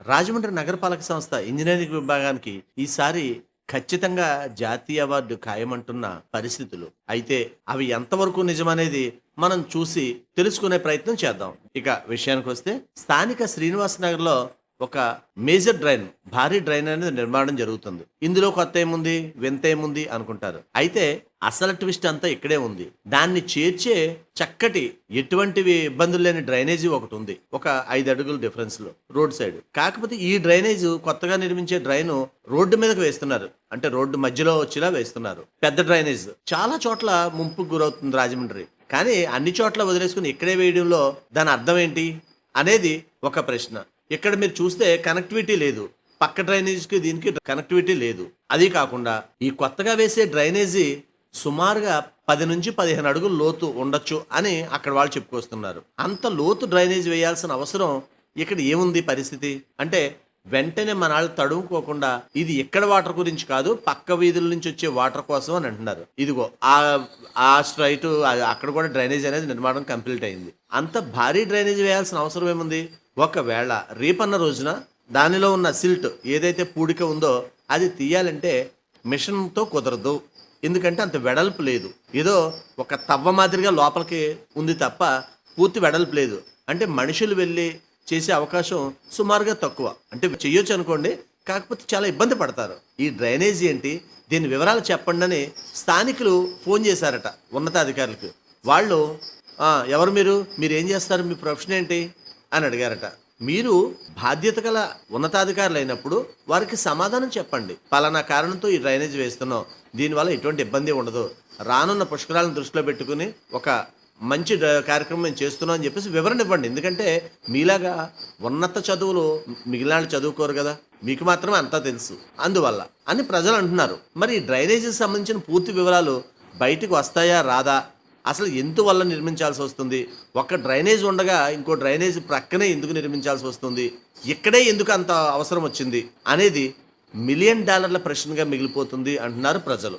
రాజమండ్రి నగరపాలక సంస్థ ఇంజనీరింగ్ విభాగానికి ఈసారి ఖచ్చితంగా జాతీయ అవార్డు ఖాయమంటున్న పరిస్థితులు. అయితే అవి ఎంతవరకు నిజమనేది మనం చూసి తెలుసుకునే ప్రయత్నం చేద్దాం. ఇక విషయానికి వస్తే స్థానిక శ్రీనివాస్ నగర్లో ఒక మేజర్ డ్రైన్ భారీ డ్రైన్ అనేది నిర్మాణం జరుగుతుంది. ఇందులో కొత్త ఏముంది వింత ఏముంది అనుకుంటారు. అయితే అసలు ట్విస్ట్ అంతా ఇక్కడే ఉంది. దాన్ని చేర్చే చక్కటి ఎటువంటివి ఇబ్బందులు లేని డ్రైనేజీ ఒకటి ఉంది. ఒక ఐదు అడుగుల డిఫరెన్స్లో రోడ్ సైడ్. కాకపోతే ఈ డ్రైనేజ్ కొత్తగా నిర్మించే డ్రైన్ రోడ్డు మీదకి వేస్తున్నారు. అంటే రోడ్డు మధ్యలో వచ్చేలా వేస్తున్నారు. పెద్ద డ్రైనేజ్. చాలా చోట్ల ముంపుకు గురవుతుంది రాజమండ్రి. కానీ అన్ని చోట్ల వదిలేసుకుని ఇక్కడే వేయడంలో దాని అర్థం ఏంటి? అనేది ఒక ప్రశ్న. ఇక్కడ మీరు చూస్తే కనెక్టివిటీ లేదు. పక్క డ్రైనేజ్కి దీనికి కనెక్టివిటీ లేదు. అది కాకుండా ఈ కొత్తగా వేసే డ్రైనేజీ సుమారుగా పది నుంచి పదిహేను అడుగులు లోతు ఉండొచ్చు అని అక్కడ వాళ్ళు చెప్పుకొస్తున్నారు. అంత లోతు డ్రైనేజ్ వేయాల్సిన అవసరం ఇక్కడ ఏముంది పరిస్థితి? అంటే వెంటనే మన వాళ్ళు తడుముకోకుండా ఇది ఎక్కడ వాటర్ గురించి కాదు పక్క వీధుల నుంచి వచ్చే వాటర్ కోసం అని అంటున్నారు. ఇదిగో ఆ ఆ స్ట్రైట్ అక్కడ కూడా డ్రైనేజ్ అనేది నిర్మాణం కంప్లీట్ అయింది. అంత భారీ డ్రైనేజ్ వేయాల్సిన అవసరం ఏముంది? ఒకవేళ రేపన్న రోజున దానిలో ఉన్న సిల్ట్ ఏదైతే పూడిక ఉందో అది తీయాలంటే మిషన్తో కుదరదు. ఎందుకంటే అంత వెడల్పు లేదు. ఏదో ఒక తవ్వ మాదిరిగా లోపలికి ఉంది తప్ప పూర్తి వెడల్పు లేదు. అంటే మనుషులు వెళ్ళి చేసే అవకాశం సుమారుగా తక్కువ. అంటే చెయ్యొచ్చు అనుకోండి కాకపోతే చాలా ఇబ్బంది పడతారు. ఈ డ్రైనేజ్ ఏంటి? దీని వివరాలు చెప్పండి అని స్థానికులు ఫోన్ చేశారట ఉన్నతాధికారులకు. వాళ్ళు ఎవరు మీరు? మీరు ఏం చేస్తారు? మీ ప్రొఫెషన్ ఏంటి? అని అడిగారట. మీరు బాధ్యత గల ఉన్నతాధికారులు అయినప్పుడు వారికి సమాధానం చెప్పండి. పలానా కారణంతో ఈ డ్రైనేజ్ వేస్తున్నాం. దీనివల్ల ఎటువంటి ఇబ్బంది ఉండదు. రానున్న పుష్కరాలను దృష్టిలో పెట్టుకుని ఒక మంచి కార్యక్రమం మేము చేస్తున్నాం అని చెప్పేసి వివరణ ఇవ్వండి. ఎందుకంటే మీలాగా ఉన్నత చదువులు మిగిలిన వాళ్ళు చదువుకోరు కదా. మీకు మాత్రమే అంతా తెలుసు. అందువల్ల అని ప్రజలు అంటున్నారు. మరి ఈ డ్రైనేజీకి సంబంధించిన పూర్తి వివరాలు బయటకు వస్తాయా రాదా? అసలు ఎందువల్ల నిర్మించాల్సి వస్తుంది? ఒక డ్రైనేజ్ ఉండగా ఇంకో డ్రైనేజ్ ప్రక్కనే ఎందుకు నిర్మించాల్సి వస్తుంది? ఇక్కడే ఎందుకు అంత అవసరం వచ్చింది? అనేది మిలియన్ డాలర్ల ప్రశ్నగా మిగిలిపోతుంది అంటున్నారు ప్రజలు.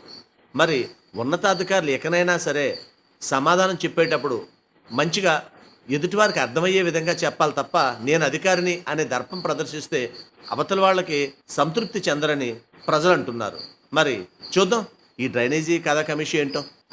మరి ఉన్నతాధికారులు ఎక్కనైనా సరే సమాధానం చెప్పేటప్పుడు మంచిగా ఎదుటివారికి అర్థమయ్యే విధంగా చెప్పాలి తప్ప నేను అధికారిని అనే దర్పం ప్రదర్శిస్తే అవతల వాళ్ళకి సంతృప్తి చెందరని ప్రజలు అంటున్నారు. మరి చూద్దాం ఈ డ్రైనేజీ కథ కమిషన్ ఏంటో?